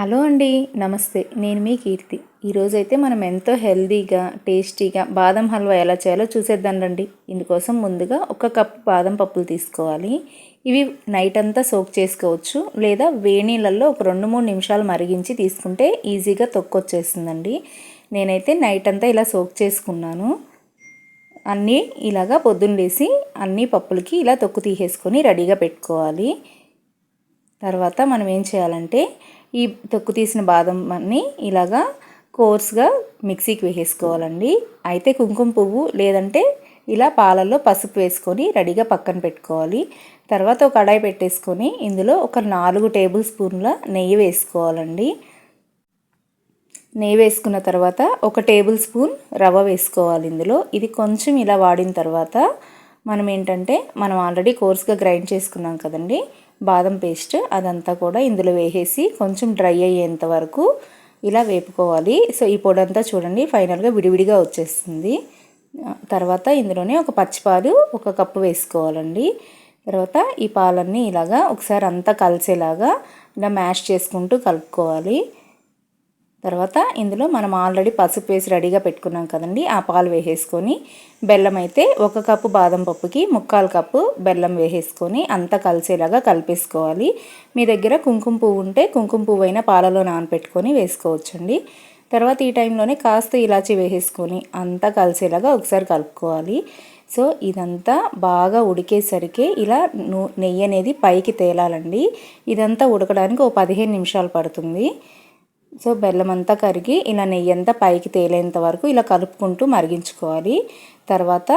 Hello అండి నమస్తే. నేను మీ కీర్తి. ఈరోజైతే మనం ఎంతో హెల్దీగా టేస్టీగా బాదం హల్వా ఎలా చేయాలో చూసేద్దాం రండి. ఇందుకోసం ముందుగా ఒక కప్ బాదం పప్పులు తీసుకోవాలి. ఇవి నైట్ అంతా సోక్ చేసుకోవచ్చు. లేదా వేణీళ్ళల్లో ఒక రెండు మూడు నిమిషాలు మరిగించి తీసుకుంటే ఈజీగా తొక్కొచ్చేస్తుందండి. నేనైతే నైట్ అంతా ఇలా సోక్ చేసుకున్నాను. అన్నీ ఇలాగా పొద్దున్న లేసి అన్ని పప్పులకి ఇలా తొక్కు తీసేసుకొని రెడీగా పెట్టుకోవాలి. తర్వాత మనం ఏం చేయాలంటే ఈ తొక్కు తీసిన బాదం అన్ని ఇలాగా కోర్స్గా మిక్సీకి వేసేసుకోవాలండి. అయితే కుంకుమ పువ్వు లేదంటే ఇలా పాలల్లో పసుపు వేసుకొని రెడీగా పక్కన పెట్టుకోవాలి. తర్వాత ఒక కడాయి పెట్టేసుకొని ఇందులో ఒక నాలుగు టేబుల్ స్పూన్ల నెయ్యి వేసుకోవాలండి. నెయ్యి వేసుకున్న తర్వాత ఒక టేబుల్ స్పూన్ రవ్వ వేసుకోవాలి ఇందులో. ఇది కొంచెం ఇలా వాడిన తర్వాత మనం ఏంటంటే మనం ఆల్రెడీ కోర్స్గా గ్రైండ్ చేసుకున్నాం కదండి. బాదం పేస్ట్ అదంతా కూడా ఇందులో వేసేసి కొంచెం డ్రై అయ్యేంత వరకు ఇలా వేపుకోవాలి. సో ఈ పొడి అంతా చూడండి ఫైనల్గా విడివిడిగా వచ్చేస్తుంది. తర్వాత ఇందులోనే ఒక పచ్చిపాలు ఒక కప్పు వేసుకోవాలండి. తర్వాత ఈ పాలన్నీ ఇలాగా ఒకసారి అంతా కలిసేలాగా ఇలా మ్యాష్ చేసుకుంటూ కలుపుకోవాలి. తర్వాత ఇందులో మనం ఆల్రెడీ పసుపు వేసి రెడీగా పెట్టుకున్నాం కదండి. ఆ పాలు వేసేసుకొని బెల్లం అయితే ఒక కప్పు బాదం పప్పుకి ముక్కాలు కప్పు బెల్లం వేసేసుకొని అంతా కలిసేలాగా కలిపేసుకోవాలి. మీ దగ్గర కుంకుమ పువ్వు ఉంటే కుంకుమ పువ్వు అయినా పాలలో నానపెట్టుకొని వేసుకోవచ్చండి. తర్వాత ఈ టైంలోనే కాస్త ఇలాచి వేసేసుకొని అంతా కలిసేలాగా ఒకసారి కలుపుకోవాలి. సో ఇదంతా బాగా ఉడికేసరికి ఇలా నెయ్యి అనేది పైకి తేలాలండి. ఇదంతా ఉడకడానికి ఒక పదిహేను నిమిషాలు పడుతుంది. సో బెల్లం అంతా కరిగి ఇలా నెయ్యి అంతా పైకి తేలేంత వరకు ఇలా కలుపుకుంటూ మరిగించుకోవాలి. తర్వాత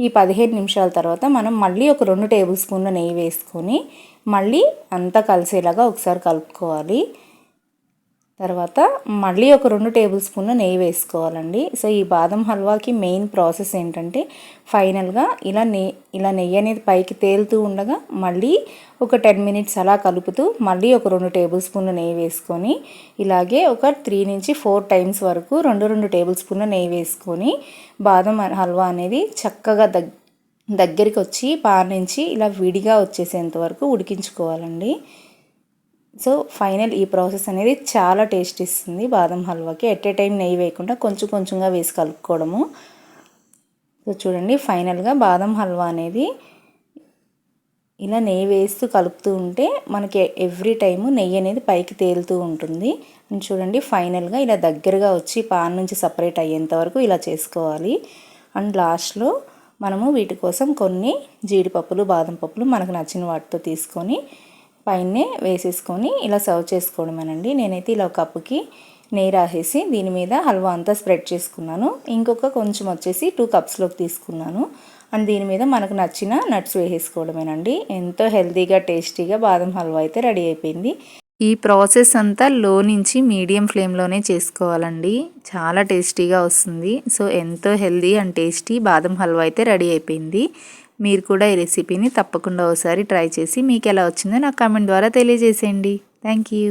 ఈ పదిహేను నిమిషాల తర్వాత మనం మళ్ళీ ఒక రెండు టేబుల్ స్పూన్ల నెయ్యి వేసుకొని మళ్ళీ అంతా కలిసేలాగా ఒకసారి కలుపుకోవాలి. తర్వాత మళ్ళీ ఒక రెండు టేబుల్ స్పూన్లు నెయ్యి వేసుకోవాలండి. సో ఈ బాదం హల్వాకి మెయిన్ ప్రాసెస్ ఏంటంటే ఫైనల్గా ఇలా నెయ్యి ఇలా నెయ్యి అనేది పైకి తేలుతూ ఉండగా మళ్ళీ ఒక టెన్ మినిట్స్ అలా కలుపుతూ మళ్ళీ ఒక రెండు టేబుల్ స్పూన్లు నెయ్యి వేసుకొని ఇలాగే ఒక త్రీ నుంచి ఫోర్ టైమ్స్ వరకు రెండు రెండు టేబుల్ స్పూన్లు నెయ్యి వేసుకొని బాదం హల్వా అనేది చక్కగా దగ్ దగ్గరికి వచ్చి పాన్ నుంచి ఇలా విడిగా వచ్చేసేంత వరకు ఉడికించుకోవాలండి. సో ఫైనల్ ఈ ప్రాసెస్ అనేది చాలా టేస్ట్ ఇస్తుంది బాదం హల్వాకి. ఎట్ ఏ టైం నెయ్యి వేయకుండా కొంచెం కొంచెంగా వేసి కలుపుకోవడము. సో చూడండి ఫైనల్గా బాదం హల్వా అనేది ఇలా నెయ్యి వేస్తూ కలుపుతూ ఉంటే మనకి ఎవ్రీ టైము నెయ్యి అనేది పైకి తేలుతూ ఉంటుంది. చూడండి ఫైనల్గా ఇలా దగ్గరగా వచ్చి పాన్ నుంచి సపరేట్ అయ్యేంత వరకు ఇలా చేసుకోవాలి. అండ్ లాస్ట్లో మనము వీటి కోసం కొన్ని జీడిపప్పులు బాదం పప్పులు మనకు నచ్చిన వాటితో తీసుకొని పైనే వేసేసుకొని ఇలా సర్వ్ చేసుకోవడమేనండి. నేనైతే ఇలా కప్పుకి నెయ్యి రాసేసి దీని మీద హల్వా అంతా స్ప్రెడ్ చేసుకున్నాను. ఇంకొక కొంచెం వచ్చేసి టూ కప్స్లోకి తీసుకున్నాను. అండ్ దీని మీద మనకు నచ్చిన నట్స్ వేసేసుకోవడమేనండి. ఎంతో హెల్తీగా టేస్టీగా బాదం హల్వా అయితే రెడీ అయిపోయింది. ఈ ప్రాసెస్ అంతా లో నుంచి మీడియం ఫ్లేమ్లోనే చేసుకోవాలండి. చాలా టేస్టీగా వస్తుంది. సో ఎంతో హెల్దీ అండ్ టేస్టీ బాదం హల్వా అయితే రెడీ అయిపోయింది. మీరు కూడా ఈ రెసిపీని తప్పకుండా ఒకసారి ట్రై చేసి మీకు ఎలా వచ్చిందో నాకు కామెంట్ ద్వారా తెలియజేసేయండి. Thank you